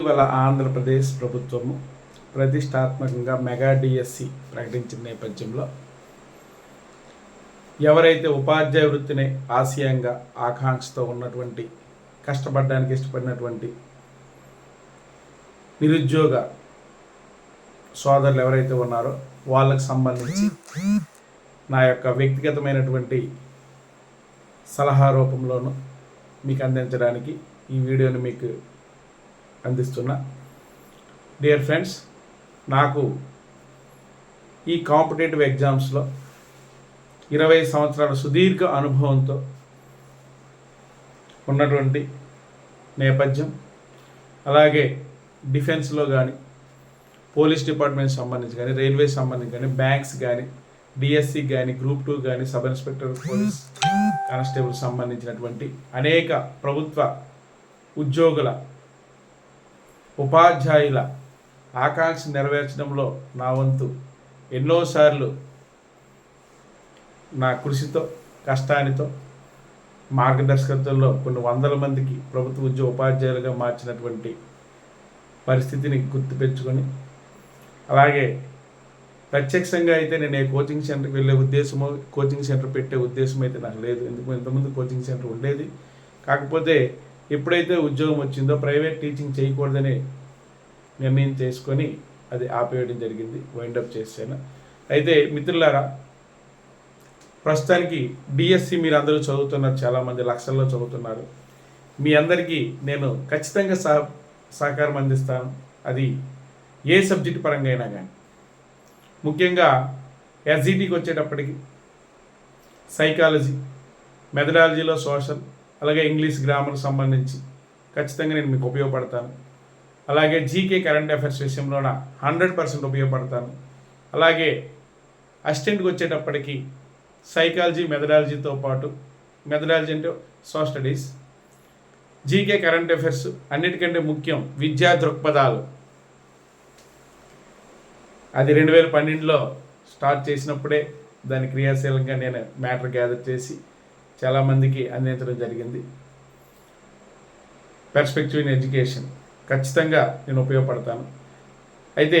ఇటీవల ఆంధ్రప్రదేశ్ ప్రభుత్వము ప్రతిష్టాత్మకంగా మెగా డిఎస్సి ప్రకటించిన నేపథ్యంలో ఎవరైతే ఉపాధ్యాయ వృత్తిని ఆశయంగా ఆకాంక్షతో ఉన్నటువంటి కష్టపడడానికి ఇష్టపడినటువంటి నిరుద్యోగ సోదరులు ఎవరైతే ఉన్నారో వాళ్ళకు సంబంధించి నా యొక్క వ్యక్తిగతమైనటువంటి సలహా రూపంలోను మీకు అందించడానికి ఈ వీడియోని మీకు అందిస్తున్నా. డియర్ ఫ్రెండ్స్ నాకు ఈ కాంపిటేటివ్ ఎగ్జామ్స్లో ఇరవై సంవత్సరాల సుదీర్ఘ అనుభవంతో ఉన్నటువంటి నేపథ్యం అలాగే డిఫెన్స్లో కానీ పోలీస్ డిపార్ట్మెంట్ సంబంధించి కానీ రైల్వే సంబంధించి కానీ బ్యాంక్స్ కానీ డిఎస్సి కానీ గ్రూప్ టూ కానీ సబ్ ఇన్స్పెక్టర్ పోలీస్ కానిస్టేబుల్ సంబంధించినటువంటి అనేక ప్రభుత్వ ఉద్యోగుల ఉపాధ్యాయుల ఆకాంక్ష నెరవేర్చడంలో నా వంతు ఎన్నోసార్లు నా కృషితో కష్టానితో మార్గదర్శకత్వంలో కొన్ని వందల మందికి ప్రభుత్వ ఉద్యోగ ఉపాధ్యాయులుగా మార్చినటువంటి పరిస్థితిని గుర్తుపెట్టుకొని అలాగే ప్రత్యక్షంగా అయితే నేను ఏ కోచింగ్ సెంటర్కి వెళ్ళే ఉద్దేశమో కోచింగ్ సెంటర్ పెట్టే ఉద్దేశం అయితే నాకు లేదు. ఎందుకు? ఇంతకుముందు కోచింగ్ సెంటర్ ఉండేది. కాకపోతే ఎప్పుడైతే ఉద్యోగం వచ్చిందో ప్రైవేట్ టీచింగ్ చేయకూడదని నిర్ణయం చేసుకొని అది ఆపేయడం జరిగింది వైండప్ చేశాను. అయితే మిత్రులారా ప్రస్తుతానికి డిఎస్సి మీరు అందరూ చదువుతున్నారు చాలామంది లక్షల్లో చదువుతున్నారు. మీ అందరికీ నేను ఖచ్చితంగా సహ సహకారం అందిస్తాను. అది ఏ సబ్జెక్ట్ పరంగా అయినా కానీ ముఖ్యంగా ఎస్జిటికి వచ్చేటప్పటికి సైకాలజీ మెథడాలజీలో సోషల్ అలాగే ఇంగ్లీష్ గ్రామర్ సంబంధించి. ఖచ్చితంగా నేను మీకు ఉపయోగపడతాను. అలాగే జీకే కరెంట్ అఫైర్స్ విషయంలోన హండ్రెడ్ పర్సెంట్ ఉపయోగపడతాను. అలాగే అసిస్టెంట్కి వచ్చేటప్పటికి సైకాలజీ మెథడాలజీతో పాటు మెథడాలజీ అంటే so studies GK current affairs అన్నిటికంటే ముఖ్యం విద్యా దృక్పథాలు. అది రెండు వేల పన్నెండులో స్టార్ట్ చేసినప్పుడే దాని క్రియాశీలంగా నేను మ్యాటర్ గ్యాదర్ చేసి చాలామందికి అందించడం జరిగింది. పెర్స్పెక్టివ్ ఇన్ ఎడ్యుకేషన్ ఖచ్చితంగా నేను ఉపయోగపడతాను. అయితే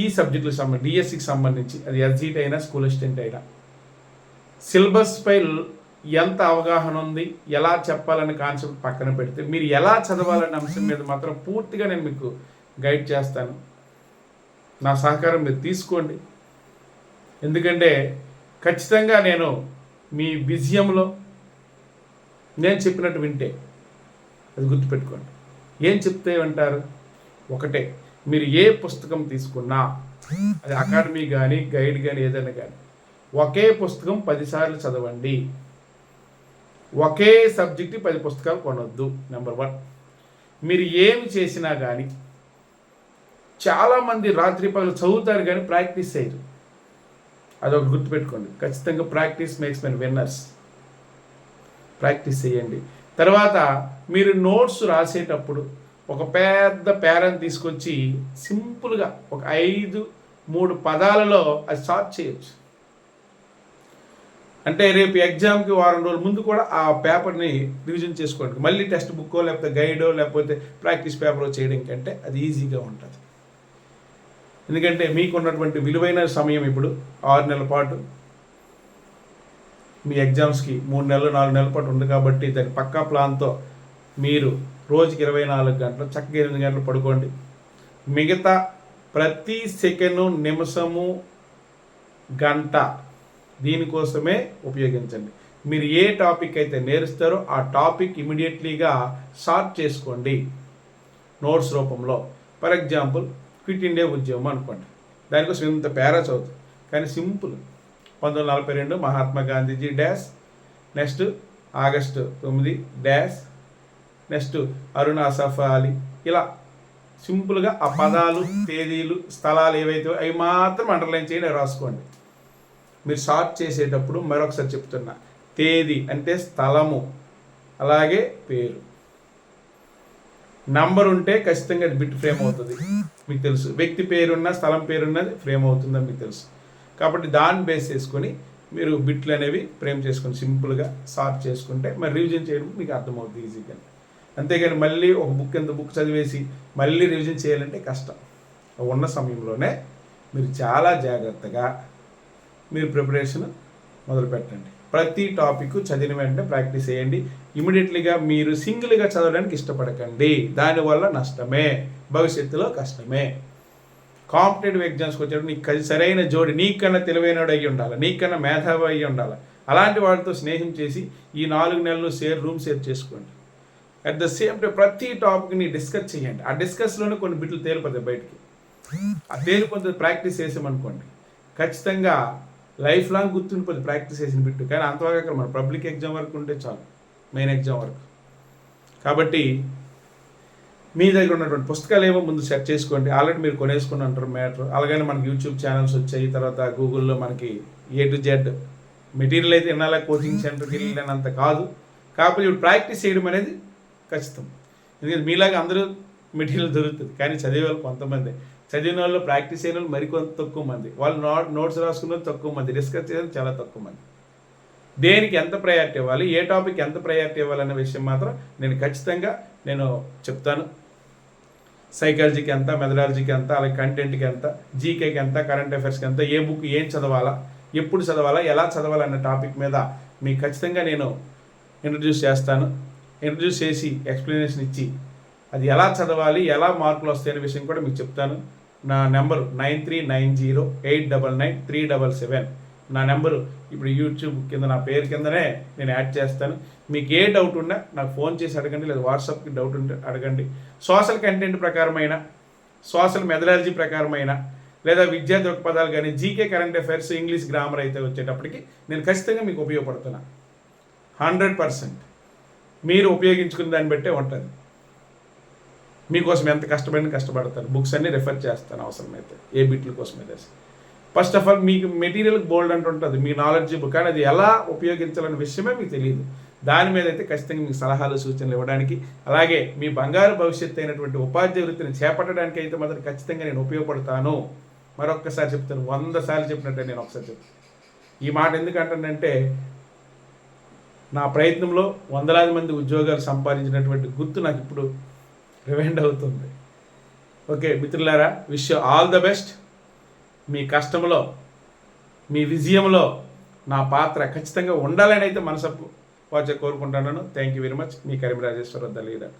ఈ సబ్జెక్టులకు సంబంధించి డిఎస్సికి సంబంధించి అది ఎస్జీట్ అయినా స్కూల్ అసిస్టెంట్ అయినా సిలబస్పై ఎంత అవగాహన ఉంది ఎలా చెప్పాలనే కాన్సెప్ట్ పక్కన పెడితే మీరు ఎలా చదవాలనే అంశం మీద మాత్రం పూర్తిగా నేను మీకు గైడ్ చేస్తాను. నా సహకారం మీరు తీసుకోండి. ఎందుకంటే ఖచ్చితంగా నేను మీ విజయంలో నేను చెప్పినట్టు వింటే అది గుర్తుపెట్టుకోండి. ఏం చెప్తే వింటారు ఒకటే మీరు ఏ పుస్తకం తీసుకున్నా అది అకాడమీ కానీ గైడ్ కానీ ఏదైనా కానీ ఒకే పుస్తకం పదిసార్లు చదవండి. ఒకే సబ్జెక్ట్ పది పుస్తకాలు కొనొద్దు నెంబర్ వన్. మీరు ఏమి చేసినా కానీ చాలామంది రాత్రి పగలు చదువుతారు కానీ ప్రాక్టీస్ చేయరు. అదొక గుర్తుపెట్టుకోండి. ఖచ్చితంగా practice makes men winners. Practice చేయండి. తర్వాత మీరు నోట్స్ రాసేటప్పుడు ఒక పెద్ద పేరని తీసుకొచ్చి సింపుల్గా ఒక ఐదు మూడు పదాలలో అది స్టార్ట్ చేయొచ్చు. అంటే రేపు ఎగ్జామ్కి వారం రోజుల ముందు కూడా ఆ పేపర్ని రివిజన్ చేసుకోండి మళ్ళీ టెక్స్ట్ బుక్కో లేకపోతే గైడో లేకపోతే ప్రాక్టీస్ పేపరో చేయడం కంటే అది ఈజీగా ఉంటుంది. ఎందుకంటే మీకున్నటువంటి విలువైన సమయం ఇప్పుడు ఆరు నెలల పాటు. మీ ఎగ్జామ్స్కి మూడు నెలలు నాలుగు నెలల పాటు ఉంది కాబట్టి దాని పక్కా ప్లాన్తో మీరు రోజుకి ఇరవై నాలుగు గంటలు చక్కగా ఎనిమిది గంటలు పడుకోండి. మిగతా ప్రతి సెకండు నిమిషము గంట దీనికోసమే ఉపయోగించండి. మీరు ఏ టాపిక్ అయితే నేర్స్తారో ఆ టాపిక్ ఇమీడియట్లీగా షార్ట్ చేసుకోండి. నోట్స్ రూపంలో. ఫర్ ఎగ్జాంపుల్ క్విట్ ఇండియా ఉద్యమం అనుకోండి. దానికోసం ఇంత పేరా చదువుతుంది కానీ సింపుల్. పంతొమ్మిది వందల నలభై రెండు Mahatma Gandhiji dash next August తొమ్మిది డ్యాష్ నెక్స్ట్ అరుణ్ అసఫ్ అలీ. ఇలా సింపుల్గా ఆ పదాలు తేదీలు స్థలాలు ఏవైతే అవి మాత్రం అండర్లైన్ చేయండి రాసుకోండి. మీరు షార్ట్ చేసేటప్పుడు మరొకసారి చెప్తున్నా. తేదీ అంటే స్థలము అలాగే పేరు. నంబర్ ఉంటే ఖచ్చితంగా బిట్ ఫ్రేమ్ అవుతుంది. మీకు తెలుసు. వ్యక్తి పేరున్న స్థలం పేరున్నది ఫ్రేమ్ అవుతుందని మీకు తెలుసు. కాబట్టి దాన్ని బేస్ చేసుకొని మీరు బిట్లు అనేవి ఫ్రేమ్ చేసుకొని సింపుల్గా సార్ట్ చేసుకుంటే మరి రివిజన్ చేయడం మీకు అర్థమవుతుంది ఈజీగా అంతేగాని మళ్ళీ ఒక బుక్ ఎంత బుక్ చదివేసి మళ్ళీ రివిజన్ చేయాలంటే కష్టం. ఉన్న సమయంలోనే మీరు చాలా జాగ్రత్తగా మీరు ప్రిపరేషన్ మొదలు పెట్టండి ప్రతి టాపిక్ చదివిన వెంటనే ప్రాక్టీస్ చేయండి. ఇమీడియట్లీగా మీరు సింగిల్గా చదవడానికి ఇష్టపడకండి. దానివల్ల నష్టమే. భవిష్యత్తులో కష్టమే. కాంపిటేటివ్ ఎగ్జామ్స్కి వచ్చేటప్పుడు నీకు సరైన జోడి నీకన్నా తెలివైనడు అయ్యి ఉండాలి నీకన్నా మేధావి అయ్యి ఉండాలి. అలాంటి వాళ్ళతో స్నేహం చేసి ఈ నాలుగు నెలలు షేర్ రూమ్ షేర్ చేసుకోండి. అట్ ద సేమ్ టైం ప్రతి టాపిక్ని డిస్కస్ చేయండి. ఆ డిస్కస్లోనే కొన్ని బిట్లు తేలిపోతాయి బయటికి. ఆ తేలిపోతే ప్రాక్టీస్ చేసామనుకోండి. ఖచ్చితంగా లైఫ్ లాంగ్ గుర్తుండిపోతుంది ప్రాక్టీస్ చేసిన బిట్టు. కానీ అంతవరకు అక్కడ మన పబ్లిక్ ఎగ్జామ్ వరకు ఉంటే చాలు. మెయిన్ ఎగ్జామ్ వరకు. కాబట్టి మీ దగ్గర ఉన్నటువంటి పుస్తకాలు ఏమో ముందు సెట్ చేసుకోండి. ఆల్రెడీ మీరు కొనేసుకుని అంటారు మ్యాటర్. అలాగని మనకి యూట్యూబ్ ఛానల్స్ వచ్చాయి. తర్వాత గూగుల్లో మనకి ఏ టు జెడ్ మెటీరియల్ అయితే వినాలా? కోచింగ్ సెంటర్కి వెళ్ళినంత కాదు. కాకపోతే ఇప్పుడు ప్రాక్టీస్ చేయడం అనేది ఖచ్చితం. ఎందుకంటే మీలాగా అందరూ మెటీరియల్ దొరుకుతుంది. కానీ చదివే వాళ్ళు కొంతమంది. చదివిన వాళ్ళు ప్రాక్టీస్ అయిన వాళ్ళు మరికొంత తక్కువ మంది. వాళ్ళు నోట్ నోట్స్ రాసుకున్న తక్కువ మంది. డిస్కస్ చేయడం చాలా తక్కువ మంది. దేనికి ఎంత ప్రయారిటీ ఇవ్వాలి? ఏ టాపిక్ ఎంత ప్రయారిటీ ఇవ్వాలనే విషయం మాత్రం నేను ఖచ్చితంగా నేను చెప్తాను. సైకాలజీకి ఎంత మెథడాలజీకి ఎంత అలాగే కంటెంట్కి ఎంత జీకేకి ఎంత కరెంట్ అఫైర్స్కి ఎంత ఏ బుక్ ఏం చదవాలా ఎప్పుడు చదవాలా ఎలా చదవాలన్న టాపిక్ మీద మీకు ఖచ్చితంగా నేను ఇంట్రడ్యూస్ చేస్తాను. ఇంట్రడ్యూస్ చేసి ఎక్స్ప్లెనేషన్ ఇచ్చి అది ఎలా చదవాలి ఎలా మార్కులు వస్తాయనే విషయం కూడా మీకు చెప్తాను. నా number nine three nine zero eight double nine three double seven. నా నెంబరు ఇప్పుడు యూట్యూబ్ కింద నా పేరు కిందనే నేను యాడ్ చేస్తాను. మీకు ఏ డౌట్ ఉన్నా నాకు ఫోన్ చేసి అడగండి లేదా వాట్సాప్కి డౌట్ ఉంటే అడగండి. సోషల్ కంటెంట్ ప్రకారమైన సోషల్ మెథడాలజీ ప్రకారమైన లేదా విద్యా దృక్పథాలు కానీ GK current affairs English grammar అయితే వచ్చేటప్పటికి నేను ఖచ్చితంగా మీకు ఉపయోగపడుతున్నా. Hundred percent. మీరు ఉపయోగించుకున్న దాన్ని బట్టే ఉంటుంది. మీకోసం ఎంత కష్టపడిన కష్టపడతాను బుక్స్ అన్ని రెఫర్ చేస్తాను అవసరమైతే ఏ బిట్ల కోసం అయితే ఫస్ట్ ఆఫ్ ఆల్ మీకు మెటీరియల్ బోల్డ్ అంటూ ఉంటుంది మీ నాలెడ్జ్ కానీ అది ఎలా ఉపయోగించాలనే విషయమే మీకు తెలియదు దాని మీద అయితే ఖచ్చితంగా మీకు సలహాలు సూచనలు ఇవ్వడానికి అలాగే మీ బంగారు భవిష్యత్తు అయినటువంటి ఉపాధ్యాయ వృత్తిని చేపట్టడానికి అయితే మాత్రం ఖచ్చితంగా నేను ఉపయోగపడతాను. మరొక్కసారి చెప్తాను వంద సార్లు చెప్పినట్టే నేను ఒకసారి చెప్తాను. ఈ మాట ఎందుకంటానంటే నా ప్రయత్నంలో వందలాది మంది ఉద్యోగాలు సంపాదించినటువంటి గుర్తు నాకు ఇప్పుడు రివైండ్ అవుతుంది. ఓకే మిత్రులారా విష్ ఆల్ ద బెస్ట్. మీ కష్టంలో మీ విజయంలో నా పాత్ర ఖచ్చితంగా ఉండాలని అయితే మనసప్పు వాచ కోరుకుంటున్నాను. థ్యాంక్ యూ వెరీ మచ్ మీ కరీం రాజేశ్వర లీడర్.